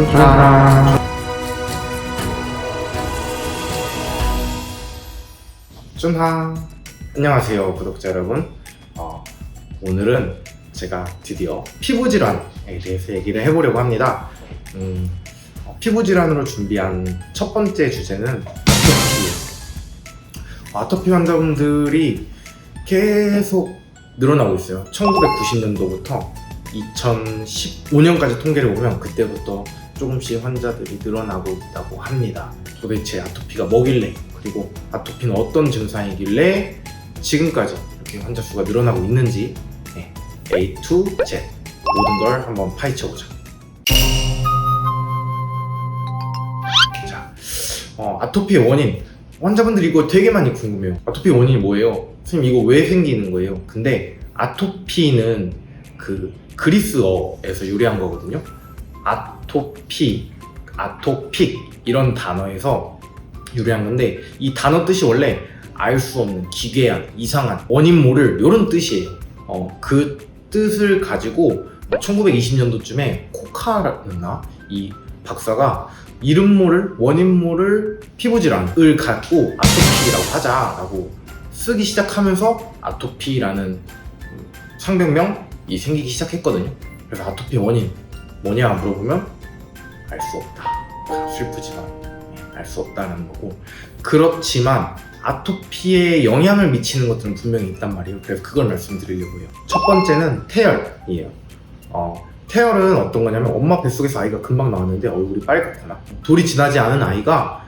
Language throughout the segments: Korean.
고맙습니다. 쭌하. 안녕하세요 구독자 여러분. 어, 오늘은 제가 드디어 피부 질환에 대해서 얘기를 해보려고 합니다. 음, 어, 피부 질환으로 준비한 첫 번째 주제는 아토피. 아토피 환자분들이 계속 늘어나고 있어요. 1990년도부터 2015년까지 통계를 보면 그때부터 조금씩 환자들이 늘어나고 있다고 합니다. 도대체 아토피가 뭐길래 그리고 아토피는 어떤 증상이길래 지금까지 이렇게 환자 수가 늘어나고 있는지 네, A to Z 모든 걸 한번 파헤쳐보자. 자, 어, 아토피의 원인 환자분들이 이거 되게 많이 궁금해요. 아토피 원인이 뭐예요? 선생님 이거 왜 생기는 거예요? 근데 아토피는 그 그리스어에서 유래한 거거든요. 아 토피, 아토픽 이런 단어에서 유래한 건데 이 단어 뜻이 원래 알 수 없는 기괴한, 이상한, 원인 모를 이런 뜻이에요. 어, 그 뜻을 가지고 1920년도쯤에 코카였나 이 박사가 이름 모를 원인 모를 피부 질환을 갖고 아토피라고 하자라고 쓰기 시작하면서 아토피라는 음, 상병명이 생기기 시작했거든요. 그래서 아토피 원인 뭐냐 물어보면 알 수 없다. 슬프지만 알 수 없다는 거고 그렇지만 아토피에 영향을 미치는 것들은 분명히 있단 말이에요. 그래서 그걸 말씀드리려고 해요. 첫 번째는 태열이에요. 어, 태열은 어떤 거냐면 엄마 뱃속에서 아이가 금방 나왔는데 얼굴이 빨갛거나 돌이 지나지 않은 아이가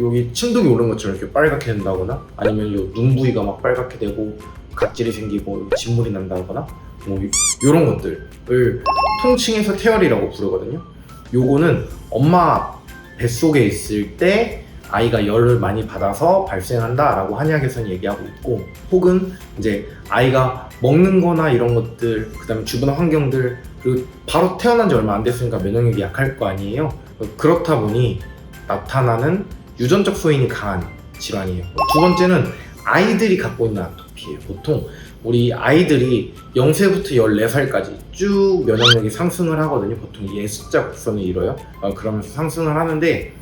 여기 침독이 오른 것처럼 이렇게 빨갛게 된다거나 아니면 요눈 부위가 막 빨갛게 되고 각질이 생기고 진물이 난다거나 뭐 이런 것들을 통칭해서 태열이라고 부르거든요. 요거는 엄마 뱃속에 있을 때 아이가 열을 많이 받아서 발생한다라고 한의학에서는 얘기하고 있고 혹은 이제 아이가 먹는 거나 이런 것들 그다음에 주변 환경들 그리고 바로 태어난 지 얼마 안 됐으니까 면역력이 약할 거 아니에요. 그렇다 보니 나타나는 유전적 소인이 강한 질환이에요. 두 번째는 아이들이 갖고 있는 아토피예요. 보통 우리 아이들이 0세부터 14살까지 쭉 면역력이 상승을 하거든요 보통 이 S자 곡선을 이뤄요 어, 그러면서 상승을 하는데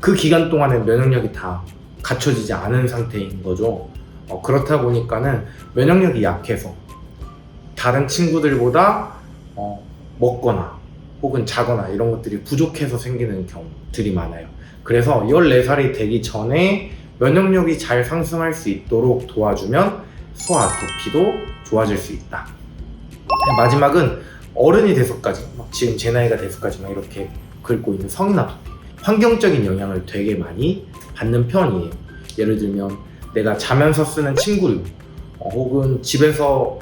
그 기간 동안에 면역력이 다 갖춰지지 않은 상태인 거죠. 어, 그렇다 보니까는 면역력이 약해서 다른 친구들보다 어, 먹거나 혹은 자거나 이런 것들이 부족해서 생기는 경우들이 많아요. 그래서 14살이 되기 전에 면역력이 잘 상승할 수 있도록 도와주면 소아 아토피도 좋아질 수 있다. 마지막은 어른이 돼서까지 막 지금 제 나이가 돼서까지만 이렇게 긁고 있는 성인 아토피 환경적인 영향을 되게 많이 받는 편이에요. 예를 들면 내가 자면서 쓰는 침구류 어, 혹은 집에서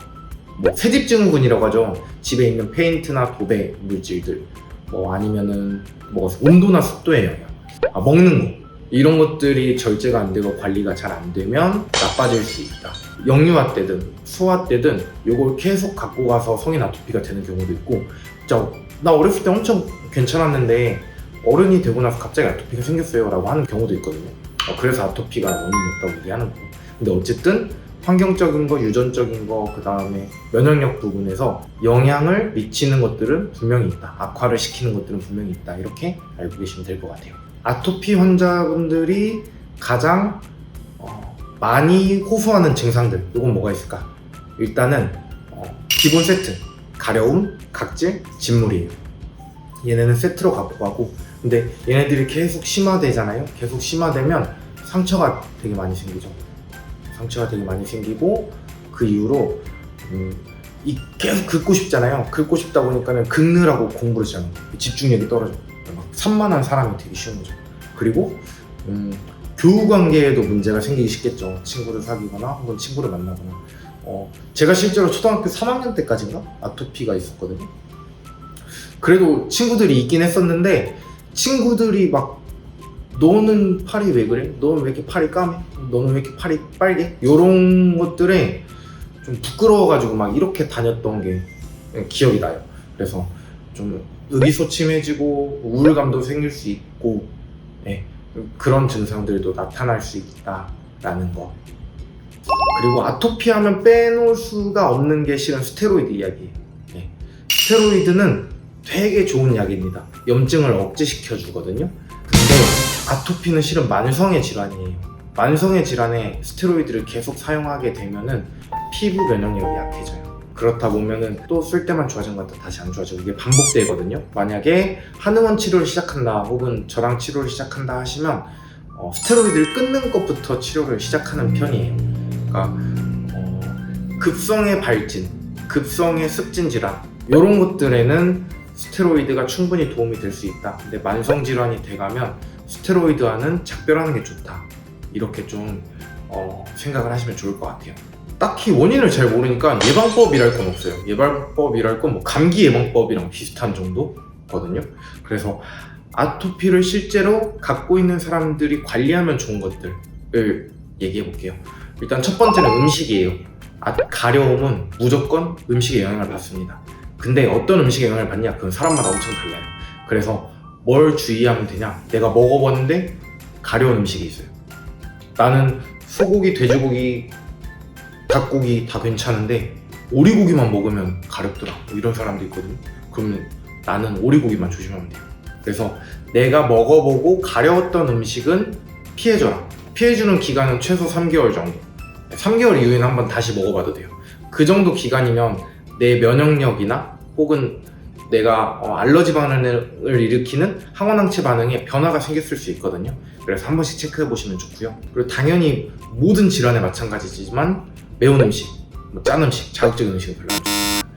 뭐 새집 증후군이라고 하죠. 집에 있는 페인트나 도배 물질들 뭐 아니면은 뭐 온도나 습도의 영향 아, 먹는 거 이런 것들이 절제가 안 되고 관리가 잘 안 되면 나빠질 수 있다. 영유아 때든 수아 때든 이걸 계속 갖고 가서 성인 아토피가 되는 경우도 있고 진짜 나 어렸을 때 엄청 괜찮았는데 어른이 되고 나서 갑자기 아토피가 생겼어요 라고 하는 경우도 있거든요. 어, 그래서 아토피가 원인이었다고 얘기하는 거고. 근데 어쨌든 환경적인 거, 유전적인 거, 그 다음에 면역력 부분에서 영향을 미치는 것들은 분명히 있다. 악화를 시키는 것들은 분명히 있다. 이렇게 알고 계시면 될 것 같아요 아토피 환자분들이 가장 어, 많이 호소하는 증상들 이건 뭐가 있을까? 일단은 어, 기본 세트 가려움, 각질, 진물이에요 얘네는 세트로 갖고 가고 근데 얘네들이 계속 심화되잖아요. 계속 심화되면 상처가 되게 많이 생기죠. 상처가 되게 많이 생기고 그 이후로 음, 이 계속 긁고 싶잖아요. 긁고 싶다 보니까는 긁느라고 공부를 시작해요. 집중력이 떨어져. 막 산만한 사람이 되기 쉬운 거죠. 그리고 음, 교우 관계에도 문제가 생기기 쉽겠죠. 친구를 사귀거나 혹은 친구를 만나거나. 어, 제가 실제로 초등학교 3학년 때까지인가 아토피가 있었거든요. 그래도 친구들이 있긴 했었는데 친구들이 막 너는 팔이 왜 그래? 너는 왜 이렇게 팔이 까매? 너는 왜 이렇게 팔이 빨개? 이런 것들에 좀 부끄러워가지고 막 이렇게 다녔던 게 기억이 나요. 그래서 좀 의기소침해지고 우울감도 생길 수 있고 네, 그런 증상들도 나타날 수 있다라는 거. 그리고 아토피 하면 빼놓을 수가 없는 게 실은 스테로이드 이야기예요. 네. 스테로이드는 되게 좋은 약입니다. 염증을 억제시켜 주거든요. 근데 아토피는 실은 만성의 질환이에요. 만성의 질환에 스테로이드를 계속 사용하게 되면은 피부 면역력이 약해져요. 그렇다 보면은 또 쓸 때만 좋아진 것 같아 다시 안 좋아지고 이게 반복되거든요. 만약에 한의원 치료를 시작한다 혹은 저랑 치료를 시작한다 하시면 어, 스테로이드를 끊는 것부터 치료를 시작하는 편이에요. 그러니까 어, 급성의 발진, 급성의 습진 질환 이런 것들에는 스테로이드가 충분히 도움이 될 수 있다. 근데 만성 질환이 돼가면 스테로이드와는 작별하는 게 좋다. 이렇게 좀 어, 생각을 하시면 좋을 것 같아요. 딱히 원인을 잘 모르니까 예방법이랄 건 없어요. 예방법이랄 건 뭐 감기 예방법이랑 비슷한 정도거든요. 그래서 아토피를 실제로 갖고 있는 사람들이 관리하면 좋은 것들을 얘기해 볼게요. 일단 첫 번째는 음식이에요. 아, 가려움은 무조건 음식에 영향을 받습니다. 근데 어떤 음식에 영향을 받냐? 그건 사람마다 엄청 달라요. 그래서 뭘 주의하면 되냐? 내가 먹어봤는데 가려운 음식이 있어요. 나는 소고기, 돼지고기, 닭고기 다 괜찮은데 오리고기만 먹으면 가렵더라. 뭐 이런 사람도 있거든요. 그러면 나는 오리고기만 조심하면 돼요. 그래서 내가 먹어보고 가려웠던 음식은 피해줘라. 피해주는 기간은 최소 3개월 정도. 3개월 이후에는 한번 다시 먹어봐도 돼요. 그 정도 기간이면 내 면역력이나 혹은 내가 어, 알러지 반응을 일으키는 항원항체 반응에 변화가 생겼을 수 있거든요. 그래서 한 번씩 체크해 보시면 좋고요. 그리고 당연히 모든 질환에 마찬가지지만 매운 음식, 뭐 짠 음식, 자극적인 음식은 별로 안 좋습니다.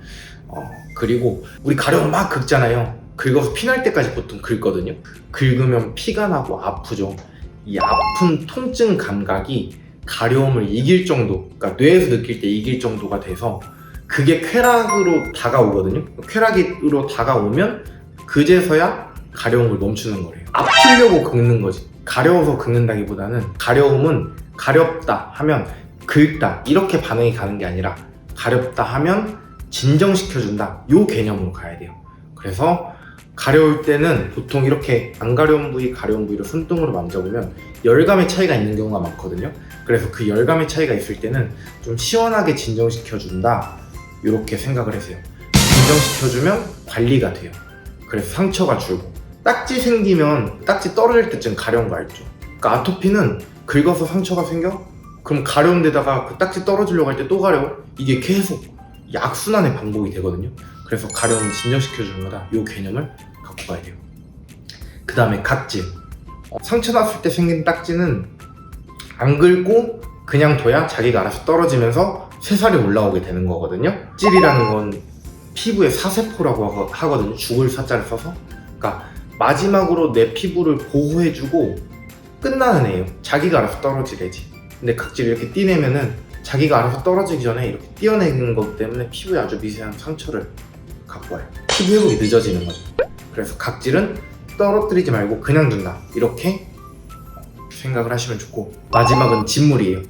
어, 그리고 우리 가려움 막 긁잖아요. 긁어서 피 날 때까지 보통 긁거든요. 긁으면 피가 나고 아프죠. 이 아픈 통증 감각이 가려움을 이길 정도, 그러니까 뇌에서 느낄 때 이길 정도가 돼서 그게 쾌락으로 다가오거든요. 쾌락으로 다가오면 그제서야 가려움을 멈추는 거래요. 아프려고 긁는 거지. 가려워서 긁는다기보다는 가려움은 가렵다 하면 긁다 이렇게 반응이 가는 게 아니라 가렵다 하면 진정시켜준다 요 개념으로 가야 돼요. 그래서 가려울 때는 보통 이렇게 안 가려운 부위, 가려운 부위를 손등으로 만져보면 열감의 차이가 있는 경우가 많거든요. 그래서 그 열감의 차이가 있을 때는 좀 시원하게 진정시켜준다. 이렇게 생각을 하세요. 진정시켜주면 관리가 돼요. 그래서 상처가 줄고. 딱지 생기면 딱지 떨어질 때쯤 가려운 거 알죠? 그러니까 아토피는 긁어서 상처가 생겨? 그럼 가려운 데다가 그 딱지 떨어지려고 할 때 또 가려워? 이게 계속 약순환의 반복이 되거든요. 그래서 가려움 진정시켜 주는 거다. 이 개념을 갖고 가야 돼요. 그 다음에 각질. 어, 상처 났을 때 생긴 딱지는 안 긁고 그냥 둬야 자기가 알아서 떨어지면서 새살이 올라오게 되는 거거든요. 찔이라는 건 피부의 사세포라고 하거- 하거든요. 죽을 사자를 써서. 그러니까 마지막으로 내 피부를 보호해주고 끝나는 애예요. 자기가 알아서 떨어지래지. 근데 각질 이렇게 띠내면은 자기가 알아서 떨어지기 전에 이렇게 띄어내는 것 때문에 피부에 아주 미세한 상처를 갖고 와요. 피부 회복이 늦어지는 거죠. 그래서 각질은 떨어뜨리지 말고 그냥 둔다. 이렇게 생각을 하시면 좋고 마지막은 진물이에요.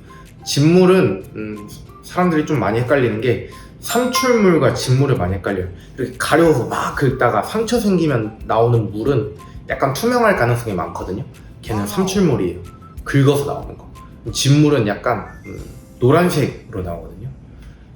진물은 음, 사람들이 좀 많이 헷갈리는 게 삼출물과 진물을 많이 헷갈려요. 이렇게 가려워서 막 긁다가 상처 생기면 나오는 물은 약간 투명할 가능성이 많거든요. 걔는 삼출물이에요. 긁어서 나오는 거. 진물은 약간 음, 노란색으로 나오거든요.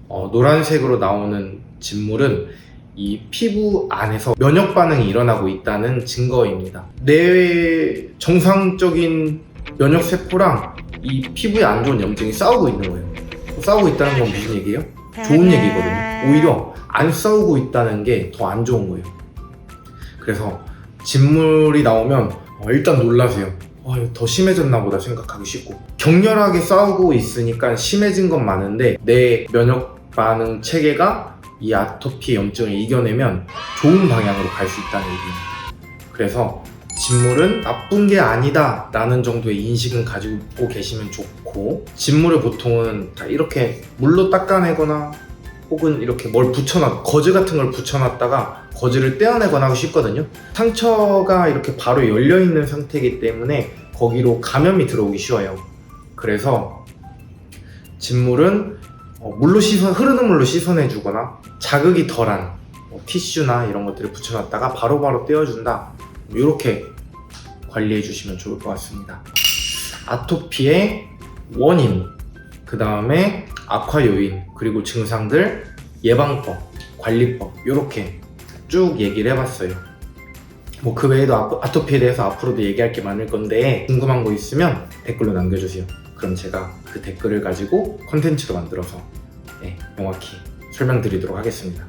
어, 노란색으로 나오는 진물은 이 피부 안에서 면역 반응이 일어나고 있다는 증거입니다. 내 정상적인 면역 세포랑 이 피부에 안 좋은 염증이 싸우고 있는 거예요. 싸우고 있다는 건 무슨 얘기예요? 좋은 얘기거든요. 오히려 안 싸우고 있다는 게 더 안 좋은 거예요. 그래서 진물이 나오면 어, 일단 놀라세요. 와, 더 심해졌나 보다 생각하기 쉽고 격렬하게 싸우고 있으니까 심해진 건 많은데 내 면역 반응 체계가 이 아토피 염증을 이겨내면 좋은 방향으로 갈 수 있다는 얘기입니다. 그래서 진물은 나쁜 게 아니다 라는 정도의 인식은 가지고 계시면 좋고 진물을 보통은 다 이렇게 물로 닦아내거나 혹은 이렇게 뭘 붙여놨 거즈 같은 걸 붙여놨다가 거즈를 떼어내거나 하기 쉽거든요. 상처가 이렇게 바로 열려있는 상태이기 때문에 거기로 감염이 들어오기 쉬워요. 그래서 진물은 어, 물로 씻어 흐르는 물로 씻어내주거나 자극이 덜한 뭐 티슈나 이런 것들을 붙여놨다가 바로바로 떼어준다. 이렇게 관리해 주시면 좋을 것 같습니다. 아토피의 원인, 그 다음에 악화 요인, 그리고 증상들, 예방법, 관리법 이렇게 쭉 얘기를 해봤어요. 뭐 그 외에도 아- 아토피에 대해서 앞으로도 얘기할 게 많을 건데 궁금한 거 있으면 댓글로 남겨주세요. 그럼 제가 그 댓글을 가지고 컨텐츠로 만들어서 네, 명확히 설명드리도록 하겠습니다.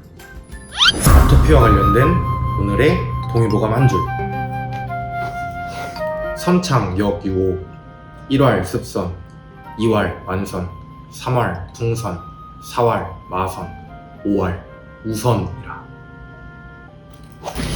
아토피와 관련된 오늘의 동의보감 한 줄. 선창 역유호 1월 습선 2월 완선 3월 풍선 4월 마선 5월 우선 you